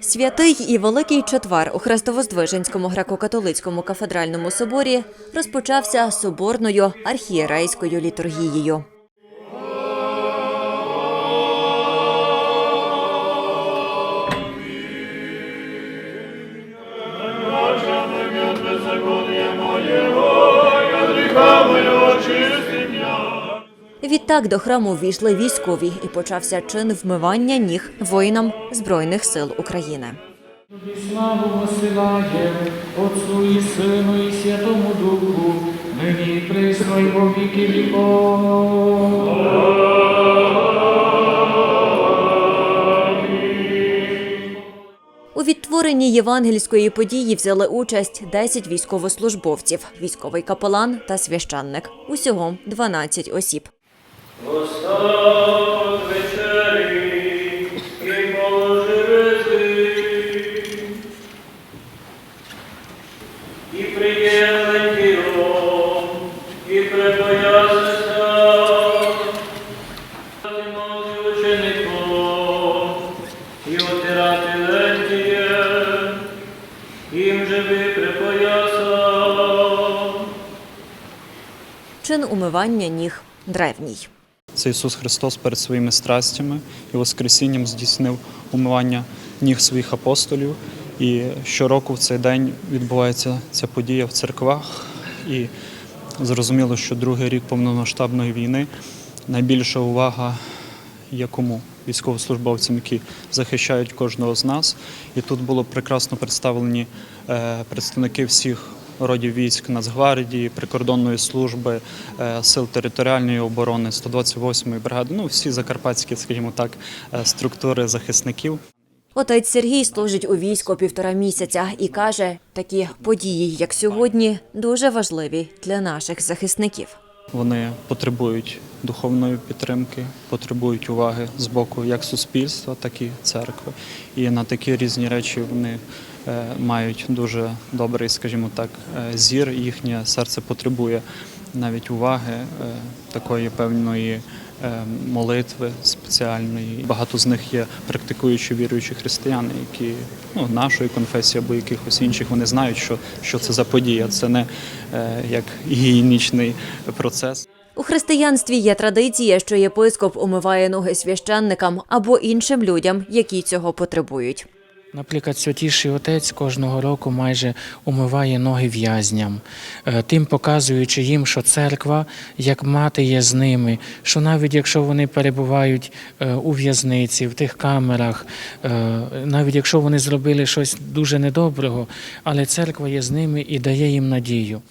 Святий і Великий Четвер у Хрестовоздвиженському греко-католицькому кафедральному соборі розпочався соборною архієрейською літургією. Відтак до храму ввійшли військові і почався чин вмивання ніг воїнам Збройних сил України. Тобі славу посилає Отцу і Сину і Святому Духу, нині присно і во віки віков. У відтворенні євангельської події взяли участь 10 військовослужбовців, військовий капелан та священник. Усього 12 осіб. Господь Чин умивання ніг древній. Це Ісус Христос перед своїми страстями і Воскресінням здійснив умивання ніг своїх апостолів. І щороку в цей день відбувається ця подія в церквах. І зрозуміло, що другий рік повномасштабної війни найбільша увага є кому? Військовослужбовцям, які захищають кожного з нас. І тут було прекрасно представлені е, представники всіх родів військ Нацгвардії, прикордонної служби, е, сил територіальної оборони, 128-ї бригади, ну всі закарпатські, скажімо так, е, структури захисників. Отець Сергій служить у війську півтора місяця і каже, такі події, як сьогодні, дуже важливі для наших захисників. Вони потребують духовної підтримки, потребують уваги з боку як суспільства, так і церкви. І на такі різні речі вони е, мають дуже добрий, скажімо так, е, зір. Їхнє серце потребує навіть уваги, е, такої певної молитви спеціальної. Багато з них є практикуючі віруючі християни, які ну, нашої конфесії або якихось інших, вони знають, що, що це за подія. Це не е, як гігієнічний процес. У християнстві є традиція, що єпископ умиває ноги священникам або іншим людям, які цього потребують. Наприклад, святіший отець кожного року майже умиває ноги в'язням, е, тим показуючи їм, що церква, як мати, є з ними, що навіть якщо вони перебувають е, у в'язниці, в тих камерах, е, навіть якщо вони зробили щось дуже недоброго, але церква є з ними і дає їм надію.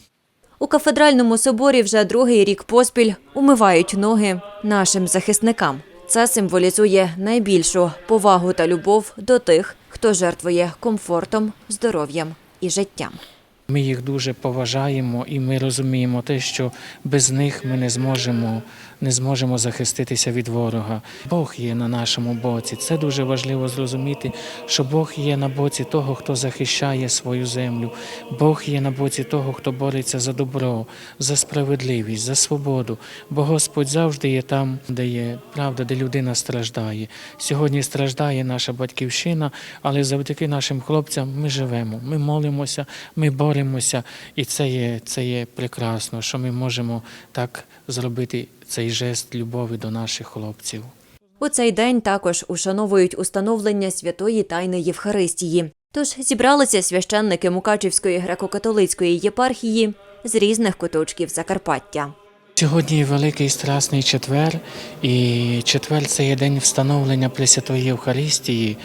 У кафедральному соборі вже другий рік поспіль умивають ноги нашим захисникам. Це символізує найбільшу повагу та любов до тих, хто жертвує комфортом, здоров'ям і життям. Ми їх дуже поважаємо і ми розуміємо те, що без них ми не зможемо, не зможемо захиститися від ворога. Бог є на нашому боці. Це дуже важливо зрозуміти, що Бог є на боці того, хто захищає свою землю. Бог є на боці того, хто бореться за добро, за справедливість, за свободу. Бо Господь завжди є там, де є правда, де людина страждає. Сьогодні страждає наша батьківщина, але завдяки нашим хлопцям ми живемо. Ми молимося, ми боремося, і це є, це є прекрасно, що ми можемо так зробити цей жест любові до наших хлопців. У цей день також ушановують установлення святої тайни Євхаристії. Тож зібралися священники Мукачівської греко-католицької єпархії з різних куточків Закарпаття. Сьогодні Великий Страсний четвер, і четвер це є день встановлення Пресвятої Євхаристії,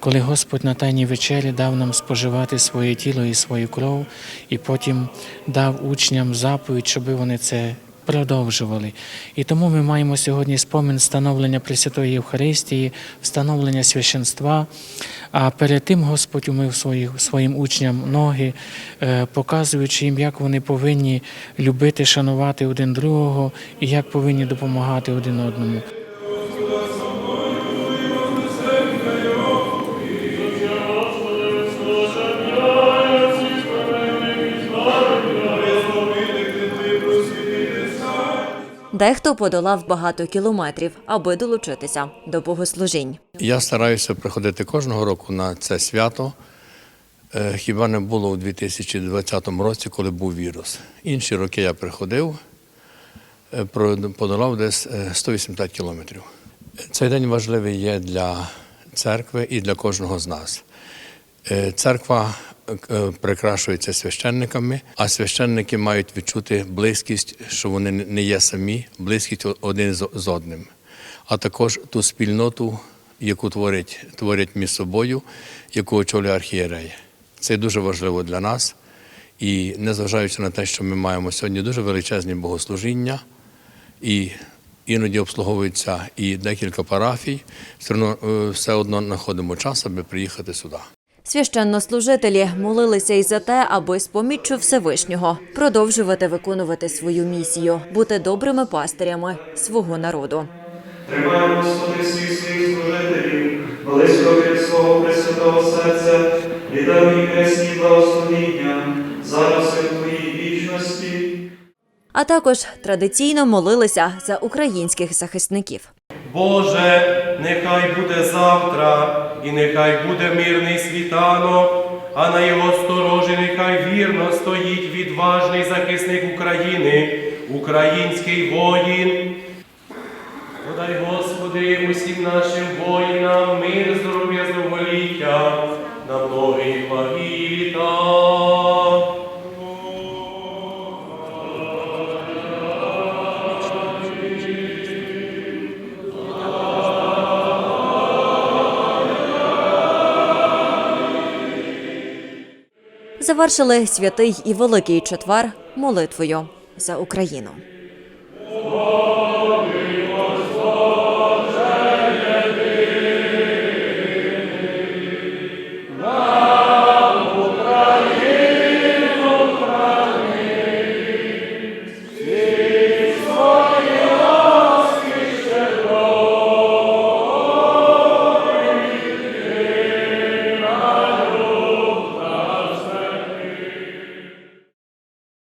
коли Господь на Тайній вечері дав нам споживати своє тіло і свою кров, і потім дав учням заповідь, щоб вони це продовжували. І тому ми маємо сьогодні спомін встановлення Пресвятої Євхаристії, встановлення священства. А перед тим Господь умив своїх, своїм учням ноги, е, показуючи їм, як вони повинні любити, шанувати один другого і як повинні допомагати один одному. Дехто подолав багато кілометрів, аби долучитися до богослужінь. Я стараюся приходити кожного року на це свято. Е, Хіба не було у 2020 році, коли був вірус. Інші роки я приходив, е, подолав десь е, 180 кілометрів. Цей день важливий є для церкви і для кожного з нас. Е, Церква е, прикрашується священниками, а священники мають відчути близькість, що вони не є самі, близькість один з одним, а також ту спільноту, яку творять, творять між собою, яку очолює архієрей. Це дуже важливо для нас. І незважаючи на те, що ми маємо сьогодні дуже величезні богослужіння, і іноді обслуговується і декілька парафій, все одно, е, все одно знаходимо час, аби приїхати сюди. Священнослужителі молилися й за те, аби з поміччю Всевишнього продовжувати виконувати свою місію, бути добрими пастирями свого народу. Тримай, Господи, всіх своїх служителів, близько від свого пресвятого серця, і дай їм небесні благословіння, зараз і в Твоїй вічності. А також традиційно молилися за українських захисників. Боже, нехай буде завтра, і нехай буде мирний світанок, а на його сторожі нехай вірно стоїть відважний захисник України, український воїн. Подай, Господи, усім нашим воїнам мир, здоров'я, здовголіття, Завершили святий і великий четвер молитвою за Україну.